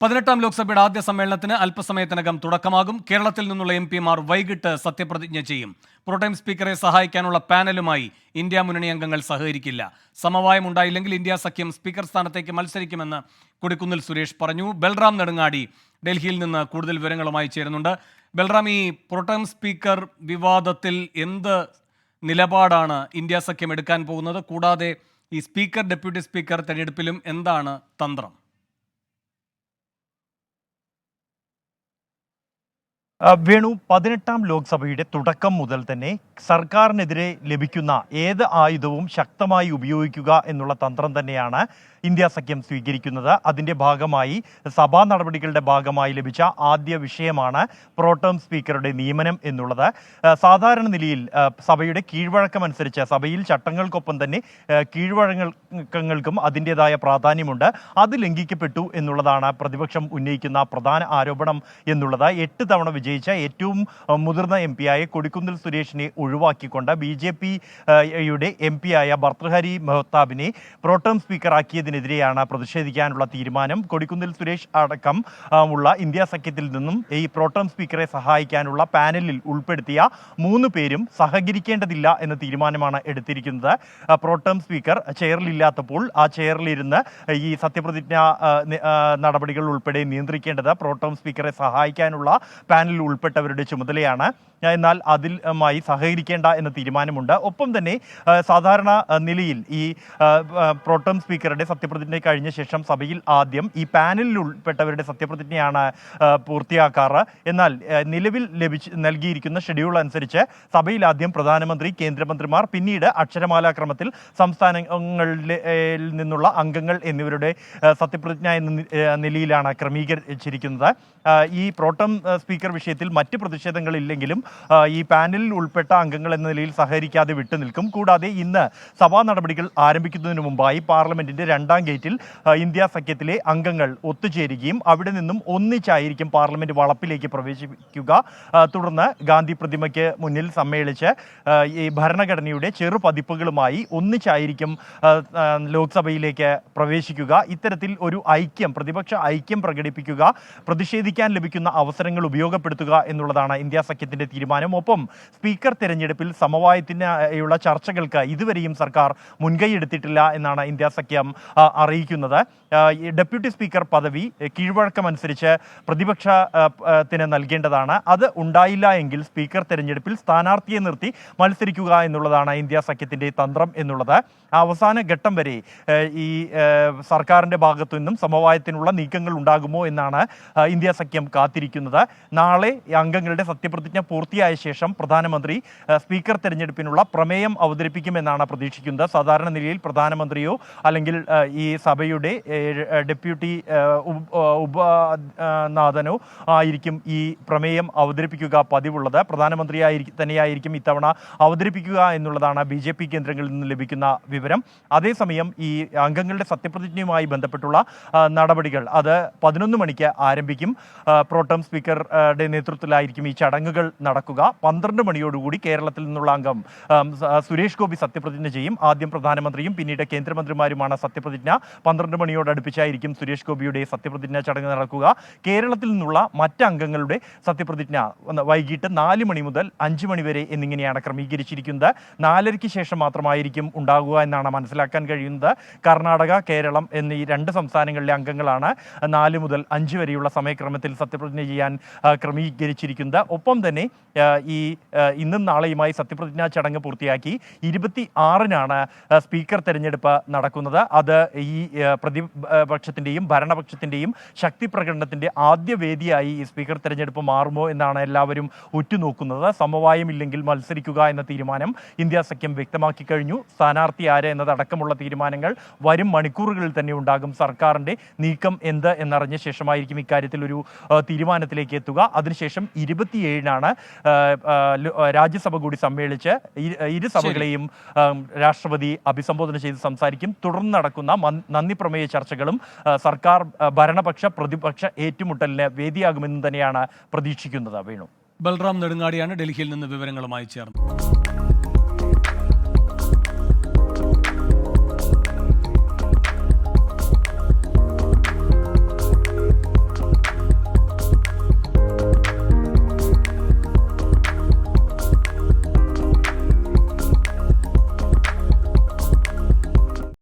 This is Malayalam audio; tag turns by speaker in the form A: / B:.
A: പതിനെട്ടാം ലോക്സഭയുടെ ആദ്യ സമ്മേളനത്തിന് അല്പസമയത്തിനകം തുടക്കമാകും. കേരളത്തിൽ നിന്നുള്ള എം പിമാർ വൈകിട്ട് സത്യപ്രതിജ്ഞ ചെയ്യും. പ്രോടൈം സ്പീക്കറെ സഹായിക്കാനുള്ള പാനലുമായി ഇന്ത്യ മുന്നണി അംഗങ്ങൾ സഹകരിക്കില്ല. സമവായം ഉണ്ടായില്ലെങ്കിൽ ഇന്ത്യ സഖ്യം സ്പീക്കർ സ്ഥാനത്തേക്ക് മത്സരിക്കുമെന്ന് കൊടിക്കുന്നിൽ സുരേഷ് പറഞ്ഞു. ബൽറാം നെടുങ്ങാടി ഡൽഹിയിൽ നിന്ന് കൂടുതൽ വിവരങ്ങളുമായി ചേരുന്നുണ്ട്. ബൽറാം ഈ പ്രോടൈം സ്പീക്കർ വിവാദത്തിൽ എന്ത് നിലപാടാണ് ഇന്ത്യ സഖ്യം എടുക്കാൻ പോകുന്നത്? കൂടാതെ ഈ സ്പീക്കർ ഡെപ്യൂട്ടി സ്പീക്കർ തെരഞ്ഞെടുപ്പിലും എന്താണ് തന്ത്രം?
B: വേണു പതിനെട്ടാം ലോക്സഭയുടെ തുടക്കം മുതൽ തന്നെ സർക്കാരിനെതിരെ ലഭിക്കുന്ന ഏത് ആയുധവും ശക്തമായി ഉപയോഗിക്കുക എന്നുള്ള തന്ത്രം തന്നെയാണ് ഇന്ത്യ സഖ്യം സ്വീകരിക്കുന്നത്. അതിന്റെ ഭാഗമായി സഭാ നടപടികളുടെ ഭാഗമായി ലഭിച്ച ആദ്യ വിഷയമാണ് പ്രോട്ടേം സ്പീക്കറുടെ നിയമനം എന്നുള്ളത്. സാധാരണ നിലയിൽ സഭയുടെ കീഴ്വഴക്കമനുസരിച്ച് സഭയിൽ ചട്ടങ്ങൾക്കൊപ്പം തന്നെ കീഴ്വഴക്കങ്ങൾക്കും അതിന്റെതായ പ്രാധാന്യമുണ്ട്. അത് ലംഘിക്കപ്പെട്ടു എന്നുള്ളതാണ് പ്രതിപക്ഷം ഉന്നയിക്കുന്ന പ്രധാന ആരോപണം എന്നുള്ളത്. എട്ട് തവണ വിജയിച്ച ഏറ്റവും മുതിർന്ന എം പിയായ കൊടിക്കുന്നിൽ സുരേഷിനെ ഒഴിവാക്കിക്കൊണ്ട് ബി ജെ പി യുടെ എം പിയായ ഭർത്തൃഹരി മെഹ്താബിനെ പ്രോട്ടേം സ്പീക്കറാക്കിയതിനെതിരെയാണ് പ്രതിഷേധിക്കാനുള്ള തീരുമാനം. കൊടിക്കുന്നിൽ സുരേഷ് അടക്കം ഉള്ള ഇന്ത്യ സഖ്യത്തിൽ നിന്നും ഈ പ്രോട്ടം സ്പീക്കറെ സഹായിക്കാനുള്ള പാനലിൽ ഉൾപ്പെടുത്തിയ മൂന്ന് പേരും സഹകരിക്കേണ്ടതില്ല എന്ന തീരുമാനമാണ് എടുത്തിരിക്കുന്നത്. പ്രോട്ടം സ്പീക്കർ ചെയറിലില്ലാത്തപ്പോൾ ആ ചെയറിലിരുന്ന് ഈ സത്യപ്രതിജ്ഞ നടപടികൾ ഉൾപ്പെടെ നിയന്ത്രിക്കേണ്ടത് പ്രോട്ടം സ്പീക്കറെ സഹായിക്കാനുള്ള പാനലിൽ ഉൾപ്പെട്ടവരുടെ ചുമതലയാണ്. എന്നാൽ അതിലുമായി സഹകരിക്കേണ്ട എന്ന തീരുമാനമുണ്ട്. ഒപ്പം തന്നെ സാധാരണ നിലയിൽ ഈ പ്രോട്ടോം സ്പീക്കറുടെ സത്യപ്രതിജ്ഞ കഴിഞ്ഞ ശേഷം സഭയിൽ ആദ്യം ഈ പാനലിൽ ഉൾപ്പെട്ടവരുടെ സത്യപ്രതിജ്ഞയാണ് പൂർത്തിയാക്കാറ്. എന്നാൽ നിലവിൽ ലഭിച്ച് നൽകിയിരിക്കുന്ന ഷെഡ്യൂൾ അനുസരിച്ച് സഭയിൽ ആദ്യം പ്രധാനമന്ത്രി കേന്ദ്രമന്ത്രിമാർ പിന്നീട് അക്ഷരമാലാക്രമത്തിൽ സംസ്ഥാനങ്ങളിൽ നിന്നുള്ള അംഗങ്ങൾ എന്നിവരുടെ സത്യപ്രതിജ്ഞ എന്ന നിലയിലാണ് ക്രമീകരിച്ചിരിക്കുന്നത്. ഈ പ്രോട്ടം സ്പീക്കർ വിഷയത്തിൽ മറ്റ് പ്രതിഷേധങ്ങളില്ലെങ്കിലും ഈ പാനലിൽ ഉൾപ്പെട്ട അംഗങ്ങൾ എന്ന നിലയിൽ സഹകരിക്കാതെ വിട്ടുനിൽക്കും. കൂടാതെ ഇന്ന് സഭാ നടപടികൾ ആരംഭിക്കുന്നതിന് മുമ്പായി പാർലമെന്റിന്റെ രണ്ടാം ഗേറ്റിൽ ഇന്ത്യ സഖ്യത്തിലെ അംഗങ്ങൾ ഒത്തുചേരുകയും അവിടെ നിന്നും ഒന്നിച്ചായിരിക്കും പാർലമെന്റ് വളപ്പിലേക്ക് പ്രവേശിക്കുക തുടർന്ന് ഗാന്ധി പ്രതിമയ്ക്ക് മുന്നിൽ സമ്മേളിച്ച് ഈ ഭരണഘടനയുടെ ചെറു പതിപ്പുകളുമായി ഒന്നിച്ചായിരിക്കും ലോക്സഭയിലേക്ക് പ്രവേശിക്കുക. ഇത്തരത്തിൽ ഒരു ഐക്യം പ്രതിപക്ഷ ഐക്യം പ്രകടിപ്പിക്കുക പ്രതിഷേധിക്കാൻ ലഭിക്കുന്ന അവസരങ്ങൾ ഉപയോഗപ്പെടുത്തുക എന്നുള്ളതാണ് ഇന്ത്യ സഖ്യത്തിന്റെ തീരുമാനം. ഒപ്പം സ്പീക്കർ തെരഞ്ഞെടുപ്പിൽ സമവായത്തിനുള്ള ചർച്ചകൾക്ക് ഇതുവരെയും സർക്കാർ മുൻകൈ എടുത്തിട്ടില്ല എന്നാണ് ഇന്ത്യ സഖ്യം അറിയിക്കുന്നത്. ഡെപ്യൂട്ടി സ്പീക്കർ പദവി കീഴ്വഴക്കമനുസരിച്ച് പ്രതിപക്ഷ ആ, ആ, ത്തിന് നൽകേണ്ടതാണ്. അത് ഉണ്ടായില്ല എങ്കിൽ സ്പീക്കർ തെരഞ്ഞെടുപ്പിൽ സ്ഥാനാർത്ഥിയെ നിർത്തി മത്സരിക്കുക എന്നുള്ളതാണ് ഇന്ത്യ സഖ്യത്തിന്റെ തന്ത്രം എന്നുള്ളത്. അവസാന ഘട്ടം വരെ ഈ സർക്കാരിന്റെ ഭാഗത്തു നിന്നും സമവായത്തിനുള്ള നീക്കങ്ങൾ ഉണ്ടാകുമോ എന്നാണ് ഇന്ത്യ സഖ്യം കാത്തിരിക്കുന്നത്. നാളെ അംഗങ്ങളുടെ സത്യപ്രതിജ്ഞ പൂർത്തിയായ ശേഷം പ്രധാനമന്ത്രി സ്പീക്കർ തെരഞ്ഞെടുപ്പിനുള്ള പ്രമേയം അവതരിപ്പിക്കുമെന്നാണ് പ്രതീക്ഷിക്കുന്നത്. സാധാരണ നിലയിൽ പ്രധാനമന്ത്രിയോ അല്ലെങ്കിൽ ഈ സഭയുടെ ഡെപ്യൂട്ടി ഉപനാഥനോ ആയിരിക്കും ഈ പ്രമേയം അവതരിപ്പിക്കുക പതിവുള്ളത്. പ്രധാനമന്ത്രിയായി തന്നെയായിരിക്കും ഇത്തവണ അവതരിപ്പിക്കുക എന്നുള്ളതാണ് ബി ജെ പി കേന്ദ്രങ്ങളിൽ നിന്ന് ലഭിക്കുന്ന വിവരം. അതേസമയം ഈ അംഗങ്ങളുടെ സത്യപ്രതിജ്ഞയുമായി ബന്ധപ്പെട്ടുള്ള നടപടികൾ അത് പതിനൊന്ന് മണിക്ക് ആരംഭിക്കും. പ്രോട്ടം സ്പീക്കറുടെ നേതൃത്വത്തിലായിരിക്കും ഈ ചടങ്ങുകൾ നടക്കുക. പന്ത്രണ്ട് മണിയോടുകൂടി കേരളത്തിൽ നിന്നുള്ള അംഗം സുരേഷ് ഗോപി സത്യപ്രതിജ്ഞ ചെയ്യും. ആദ്യം പ്രധാനമന്ത്രിയും പിന്നീട് കേന്ദ്രമന്ത്രിമാരുമാണ് സത്യപ്രതിജ്ഞ. പന്ത്രണ്ട് മണിയോടടുപ്പിച്ചായിരിക്കും സുരേഷ് ഗോപിയുടെ സത്യപ്രതിജ്ഞ ചടങ്ങ് നടക്കുക. കേരളത്തിൽ നിന്നുള്ള മറ്റ് അംഗങ്ങളുടെ സത്യപ്രതിജ്ഞ വൈകിട്ട് നാല് മണി മുതൽ അഞ്ച് മണി വരെ എന്നിങ്ങനെയാണ് ക്രമീകരിച്ചിരിക്കുന്നത്. നാലരയ്ക്ക് ശേഷം മാത്രമായിരിക്കും ഉണ്ടാകുക എന്നാണ് മനസ്സിലാക്കാൻ കഴിയുന്നത്. കർണാടക കേരളം എന്നീ രണ്ട് സംസ്ഥാനങ്ങളിലെ അംഗങ്ങളാണ് നാല് മുതൽ അഞ്ച് വരെയുള്ള സമയക്രമത്തിൽ സത്യപ്രതിജ്ഞ ചെയ്യാൻ ക്രമീകരിച്ചിരിക്കുന്നത്. ഒപ്പം തന്നെ ഈ ഇന്നും നാളെയുമായി സത്യപ്രതിജ്ഞാ ചടങ്ങ് പൂർത്തിയാക്കി ഇരുപത്തി ആറിനാണ് സ്പീക്കർ തെരഞ്ഞെടുപ്പ് നടക്കുന്നത്. അത് ഈ ആ, പ്രതിപക്ഷത്തിന്റെയും ഭരണപക്ഷത്തിന്റെയും ശക്തി പ്രകടനത്തിന്റെ ആദ്യ വേദിയായി ഈ സ്പീക്കർ തെരഞ്ഞെടുപ്പ് മാറുമോ എന്നാണ് എല്ലാവരും ഉറ്റുനോക്കുന്നത്. സമവായം ഇല്ലെങ്കിൽ മത്സരിക്കുക എന്ന തീരുമാനം ഇന്ത്യ സഖ്യം വ്യക്തമാക്കി കഴിഞ്ഞു. സ്ഥാനാർത്ഥി ആര് എന്നതടക്കമുള്ള തീരുമാനങ്ങൾ വരും മണിക്കൂറുകളിൽ തന്നെ ഉണ്ടാകും. സർക്കാരിന്റെ നീക്കം എന്ത് എന്നറിഞ്ഞ ശേഷമായിരിക്കും ഇക്കാര്യത്തിൽ ഒരു തീരുമാനത്തിലേക്ക് എത്തുക. അതിനുശേഷം ഇരുപത്തിയേഴിനാണ് രാജ്യസഭ കൂടി സമ്മേളിച്ച് ഇരു- സഭകളെയും രാഷ്ട്രപതി അഭിസംബോധന ചെയ്ത് സംസാരിക്കും. തുടർന്ന് നടക്കുന്ന നന്ദി പ്രമേയ ചർച്ചകളും സർക്കാർ ഭരണപക്ഷ പ്രതിപക്ഷ ഏറ്റുമുട്ടലിന് വേദിയാകുമെന്ന് തന്നെയാണ് പ്രതീക്ഷിക്കുന്നത്. വേണു.
A: ബൽറാം നെടുങ്ങാടിയാണ് ഡൽഹിയിൽ നിന്ന് വിവരങ്ങളുമായി ചേർന്നത്.